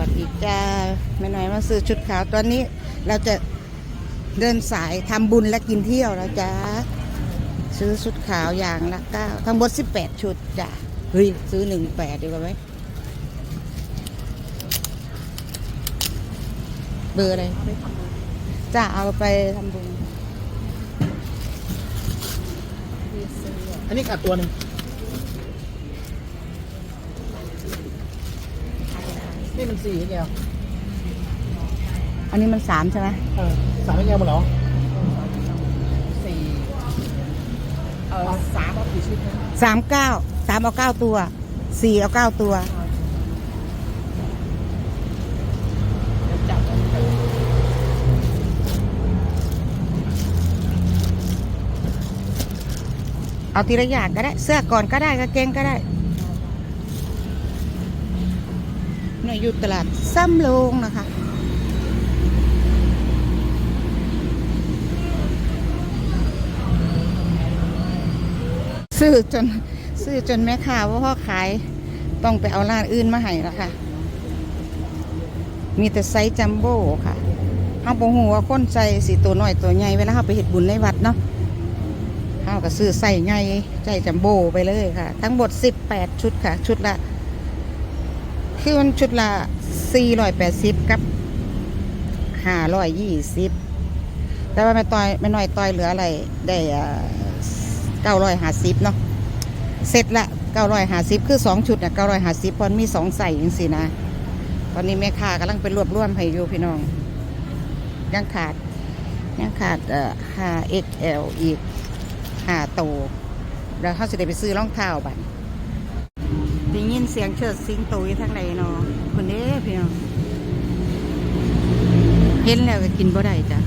วัสดีจ้าแม่หน่อยมาซื้อชุดขาวตอนนี้เราจะเดินสายทำบุญและกินเที่ยวแล้วจ้าซื้อชุดขาวอย่างละเก้าทั้งหมดสิบแปดชุดจ้าเฮ้ยซื้อหนึ่งแปดดีกว่าไหมเบอร์อะไรจ้าเอาไปทำบุญอันนี้ขาดตัวหนึ่ง มันสี่แก้วอันนี้มันสามใช่ไหมเออสามแก้วหมดเหรอสี่เออสามเอากี่ชุดนะสามเก้าสามเอาเก้าตัวสี่เอาเก้าตัวเดี๋ยวจับเอาไปเอาทีละอย่างก็ได้ เสื้อก่อนก็ได้กางเกงก็ได้ หน่อยอยู่ตลาดซ้ำโลงนะคะซื้อจนซื้อจนแม่ค้าว่าพ่อขายต้องไปเอาร้านอื่นมาให้ล้วค่ะ มีแต่ไซส์จัมโบ้ค่ะเขาบอกหัวาคนใส่สีตัวน้อยตัวใหญ่เวลาเขาไปเห็ดบุญในวัดเนาะข้าวก็ซื้อใส่ไงใจจัมโบ้ไปเลยค่ะ ทั้งหมด18ชุดค่ะ ชุดละ คือมันชุดละ480กับ520 แต่ว่าไม่ต่อยไม่น้อยต่อยเหลืออะไรได้เก้าร้อยห้าสิบเนาะเสร็จละเก้าร้อยห้าสิบคือสองชุดน่ะเก้าร้อยห้าสิบพอนมีสองใส่ยังสินะ ตอนนี้แม่ค้ากำลังไปรวบรวมให้อยู่พี่น้อง ยังขาด ยังขาดเอ่อ 5XL อีกหาโตแล้วเขาจะได้ไปซื้อรองเท้าบัดได้ ยินเสียงเชิดสิงโตอยู่ทางไหนเนาะคนนี้พี่น้องเห็นแล้วก็กินบ่ได้จ้ะ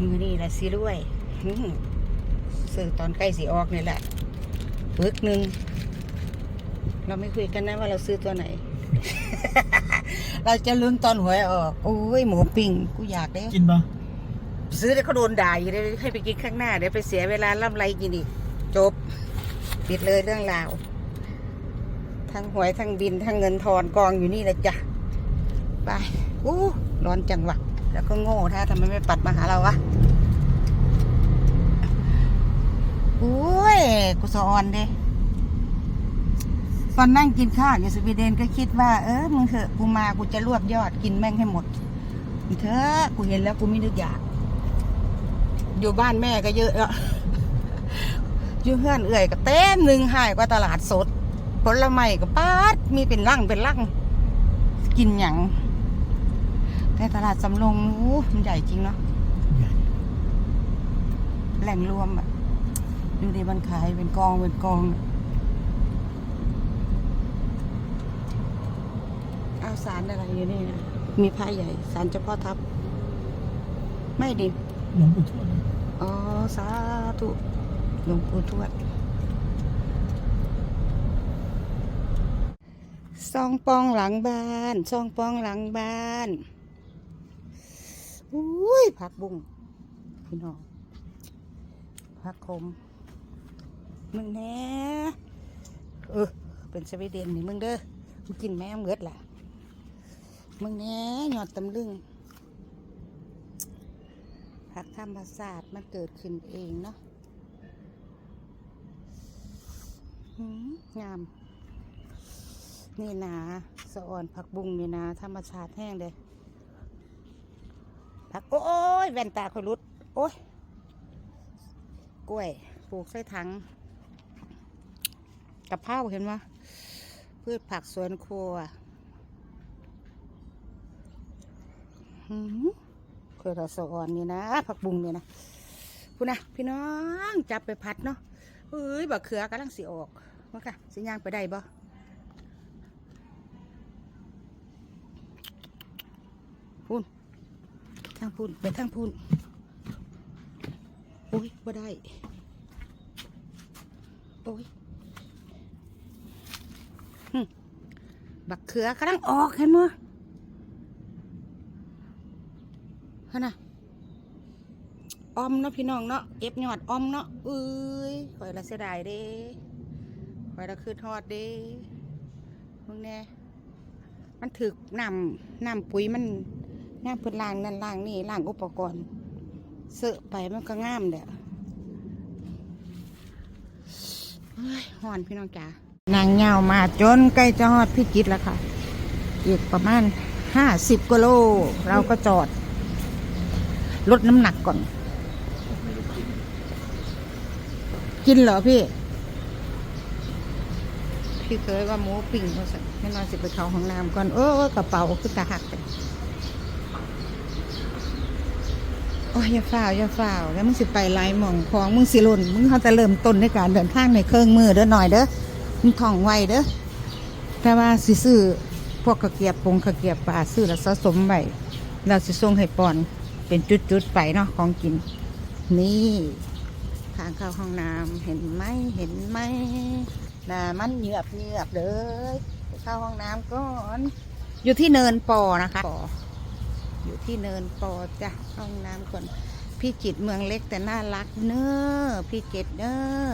มือนี่แหละสิรวยอื้อหือซื้อตอนใกล้สีออกนี่แหละปึกหนึ่งเราไม่คุยกันนะว่าเราซื้อตัวไหน เราจะลุ้นตอนหวยออก โอ้ย หมูปิ้งกูอยากได้กินปะ ซื้อแล้วเขาโดนด่าอยู่เลยให้ไปกินข้างหน้าเดี๋ยวไปเสียเวลาล่ำไรกินอีก จบปิดเลยเรื่องราว ทั้งหวยทั้งบินทั้งเงินทอนกองอยู่นี่แหละจ้ะไปอู้ร้อนจังวะแล้วก็โง่ถ้าทำไมไม่ปัดมาหาเราวะอุ้ยกูสะออนเด้ตอนนั่งกินข้าวอยู่สวีเดนก็คิดว่า เออมึงเถอะกูมากูจะรวบยอดกินแม่งให้หมดเถอะกูเห็นแล้วกูไม่นึกอยาก อยู่บ้านแม่ก็เยอะแล้วอยู่เพื่อนเอื่อยก็เต้มหนึ่งหายกว่าตลาดสด ผลไม้ก็ปาดมีเป็นร่างเป็นร่างกินหยังแต่ตลาดสำโรงอู้มันใหญ่จริงเนาะแหล่งรวมอะดูดิมันขายเป็นกองเป็นกองเอาสารอะไรอยู่นี่นะมีผ้าใหญ่สารเฉพาะทับ ไม่ดิหลวงปู่ทวดอ๋อ สาธุหลวงปู่ทวดซองปองหลังบ้านซองปองหลังบ้านอุ้ยผักบุ้งพี่น้องผักขมมึงแน่เออเป็นสวีเดนนี่มึงเด้อกูกินแม่เมือดล่ะมึงแน่หยอดตำลึง ผักธรรมศาสตร์มันเกิดขึ้นเองเนาะหืมงาม นี่นาสะอ่อนผักบุ้งนี่นาธรรมชาติแห้งเลยผักโอ้ยแว่นตาคอยรุด โอ้ยกล้วยปลูกใส่ถังกับเพราเห็นไหมพืชผักสวนครัวหืม เคยเราสะออนนี่นะ ผักบุ้งนี่นะพูนะพี่น้องจับไปพัดเนาะเอ้ยบักเขือกำลังสิออกว่าค่ะสิย่างไปได้บ่พูนทางพูนไปทางพูนโอ้ยบ่ได้โอ้ยบักเขือกำลังออกเห็นมั้ย ฮะนะออมเนาะพี่น้องเนาะเก็บยอดออมเนาะเอ้ยข่อยละเสียดายเด้ไว้แล้วคือทอดเด้มึงแน่มันถึกน้ำน้ำปุ๋ยมันน้ำเพื้นล่างนั่นล่างนี่ล่างอุปกรณ์เสอะไปมันก็ง่ามเด้อเฮ้ยหอนพี่น้องจ๋านางเหงามาจนใกล้จะฮอดพิจิตแล้วค่ะ อีกประมาณห้าสิบกิโล เราก็จอด ลดน้ำหนักก่อน กินเหรอพี่ พี่เคยว่าหมูปิ่งเขาสั่งให้นอนสิไปเขาห้องน้ำก่อนเออกระเป๋าคือตาหักเลยโอ้ยอย่าฝ่าวอย่าฝ่าวแล้วมึงสิไปไล่หม่องของมึงสิล่นมึงเขาจะเริ่มต้นในการเดินทางในเครื่องมือเด้อหน่อยเด้อมึงท่องไว้เด้อแต่ว่าสิซื้อพวกกระเกียบปงกระเกียบป่าซื้อแล้วสะสมไว้เราสิส่งให้ปอน เป็นจุดๆไปเนาะของกิน นี่ทางเข้าห้องน้ำเห็นไหมเห็นไหมน่ามันเหยือบเหยือบเลยเข้าห้องน้ำก่อน อยู่ที่เนินปอนะคะปออยู่ที่เนินปอจ้ะห้องน้ำก่อนพี่จิตเมืองเล็กแต่น่ารักเนอะพี่จิตเนอะ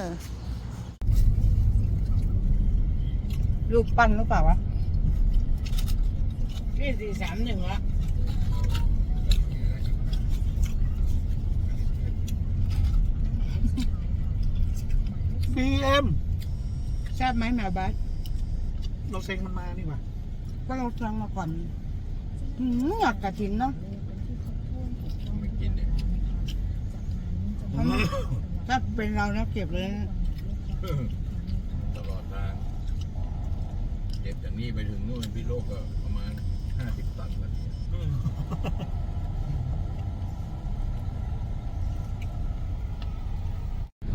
ลูกปั้นหรือเปล่าวะนี่สี่สามหนึ่งละ บีเอ็มแซ่บไหมแมวบัสเราเซ็งมันมานี่หว่าก็เราฟังมาก่อนหืมอยากกระถินเนาะไม่กินเนี่ยถ้าเป็นเรานะเก็บเลยนะตลอดทางเก็บจากนี้ไปถึงนู่นพี่โลกก็ประมาณห้าสิบตันแล้ว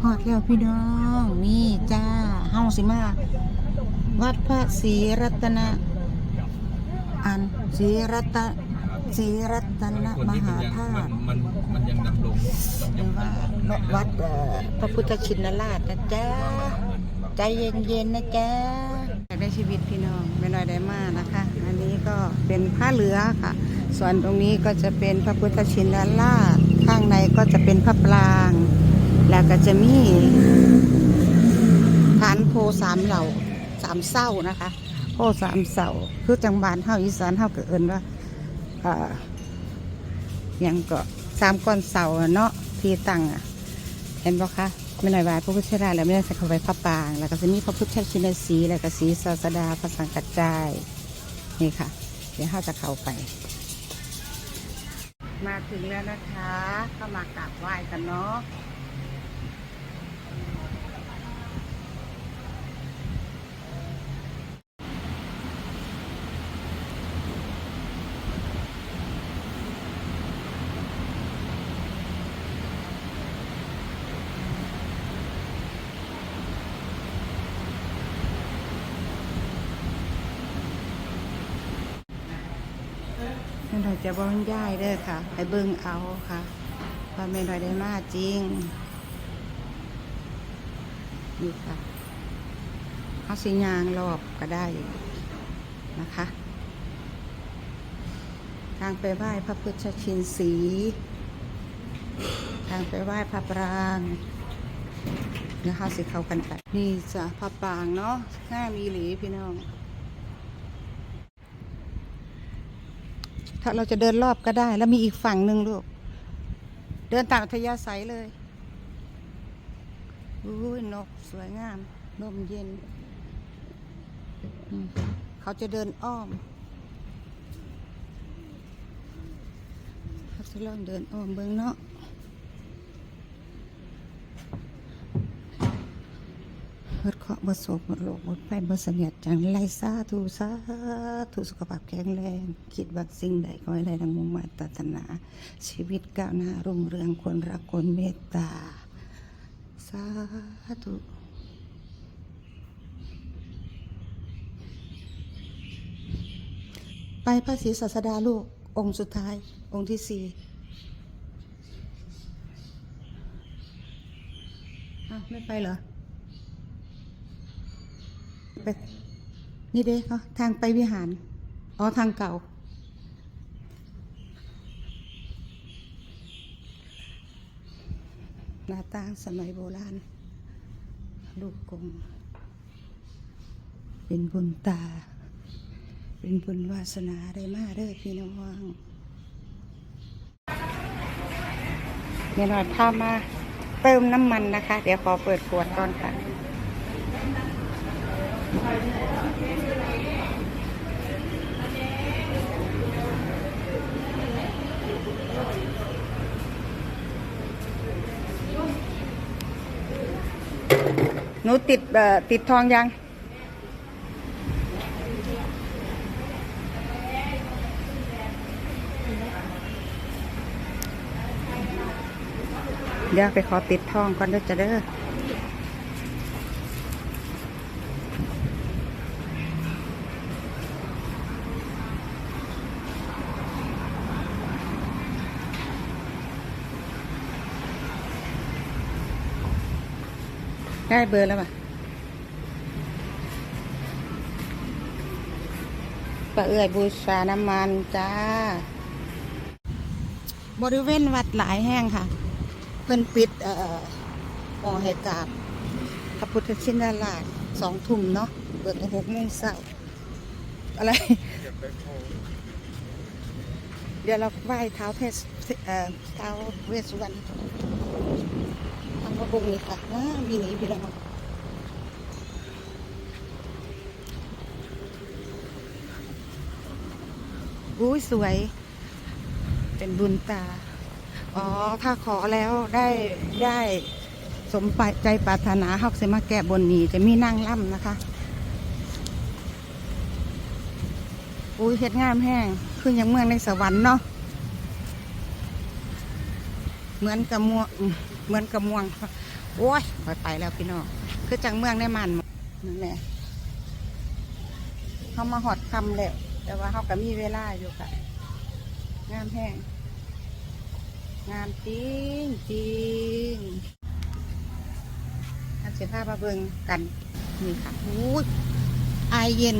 หอดแล้วพี่น้อง นี่จ้าเฮาสิมา วัดพระศรีรัตนอันศรีรัตนศรีรัตนมหาธามัตุนมันมันยังดำรงหรือว่าวัดเอ่อพระพุทธชินราชนะจ๊ะใจเย็นๆนะจ๊ะอยากได้ชีวิตพี่น้องไม่น้อยได้มากนะคะ อันนี้ก็เป็นผ้าเหลือค่ะ ส่วนตรงนี้ก็จะเป็นพระพุทธชินราช ข้างในก็จะเป็นพระปราง แล้วก็จะมี ฐานโพสามเหล่าสามเศร้านะคะโพสามเศร้าคือจังหวัดเฮาอีสานเฮาก็เอิ้นว่าอ่ายังก็สามก้อนเสาเนาะที่ตั้งอะเห็นบ่คะไม่หน่อยว่าพระพุทธราแล้วไม่ได้ใส่เข้าไปพระปาง แล้วก็จะมีพระพุทธชินสีแล้วก็สีศาสดาพระสังกัจจายนี่ค่ะ เดี๋ยวเราจะเข้าไป มาถึงแล้วนะคะเข้ามากราบไหว้กันเนาะ จะบรรยายเด้อค่ะ ไปเบิ่งเอาค่ะว่าแม่หน่อยได้มาจริง นี่ค่ะเอาสิยางรอบก็ได้นะคะ ทางไปไหว้พระพุทธชินสี ทางไปไหว้พระปรางนะคะสิเข้ากันไปนี่จ้ะพระปรางเนาะห้ามีหลีพี่น้อง ถ้าเราจะเดินรอบก็ได้ แล้วมีอีกฝั่งหนึ่งลูก เดินตามอัธยาศัยเลยอุ้ยนกสวยงามลมเย็น เขาจะเดินอ้อมเขาจะลองเดินอ้อมเบื้องเนาะ เบิดเคราะห์เบิดโศกเบิดโลกเบิดไฟเบิดเสนียดจังไรซาทูซาทูสุขภาพแข็งแรง คิดว่าสิ่งใดขอให้ได้ดังมุ่งมั่นปรานา ชีวิตก้าวหน้ารุ่งเรืองคนรักคนเมตตา สาธุไปพระศรีศาสดาลูก องค์สุดท้าย องค์ที่สี่ไม่ไปเหรอ ไป นี่เด้เขาทางไปวิหาร อ๋อทางเก่า หน้าต่างสมัยโบราณ ลูกกง เป็นบุญตา เป็นบุญวาสนาได้มากเด้อพี่น้องเดี๋ยวหน่อยพามาเติมน้ำมันนะคะ เดี๋ยวขอเปิดขวดก่อนค่ะ หนูติดติดทองยังเดี๋ยวไปขอติดทองก่อนเด้อจะเด้อ ได้เบอร์แล้วป่ะปะเอื่อยบูชาน้ำมันจ้า บริเวณวัดหลายแห่งค่ะ เพิ่นปิดเอ่อหอเหตุการณ์พระพุทธชินราชสองทุ่มเนาะเปิดหกโมงเช้าอะไร เดี๋ยวเราไหว้เท้าเทศเอ่อเท้าเวสสุวรรณ พระบุงนี่ค่ะอ่ามีหนีพี่น้องอุ้ยสวย เป็นบุญตา อ๋อ ถ้าขอแล้วได้ได้สมปใจปรารถนาฮอกเสมาแก้บนนี้จะมีนั่งล่ำนะคะอุ้ยเฮ็ดงามแห้งคืออย่างเมืองในสวรรค์เนาะเหมือนกับม่ว เหมือนกับม่วง โอ้ยไปไปแล้วพี่น้องคือจังเมืองในมันนั่นแหละเขามาหอดคำแล้วแต่ว่าเขาก็มีเวลาอยู่ค่ะงามแห้งงามจริงจริงอันเสียผ้ามาเบิงกันนี่ค่ะอู้ยอายเย็น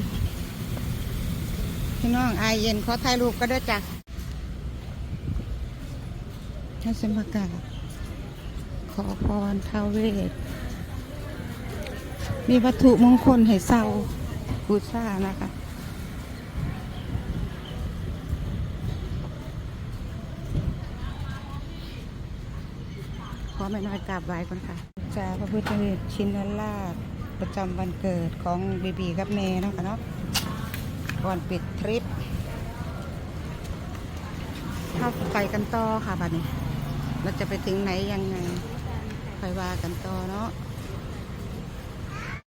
พี่น้องอายเย็นขอถ่ายรูปก็ได้จ้ะให้สมากา ขอพรท้าวเวท มีวัตถุมงคลให้เศร้าบูชานะคะขอไม่น้อยกราบไหว้ก่อนค่ะจาพระพุทธรูปชินราชประจำวันเกิดของบีบีกับเมย์นะคะเนาะก่อนปิดทริปเข้าไปกันต่อค่ะบัดนี้ เราจะไปถึงไหนยังไง คอยว่ากันต่อเนาะ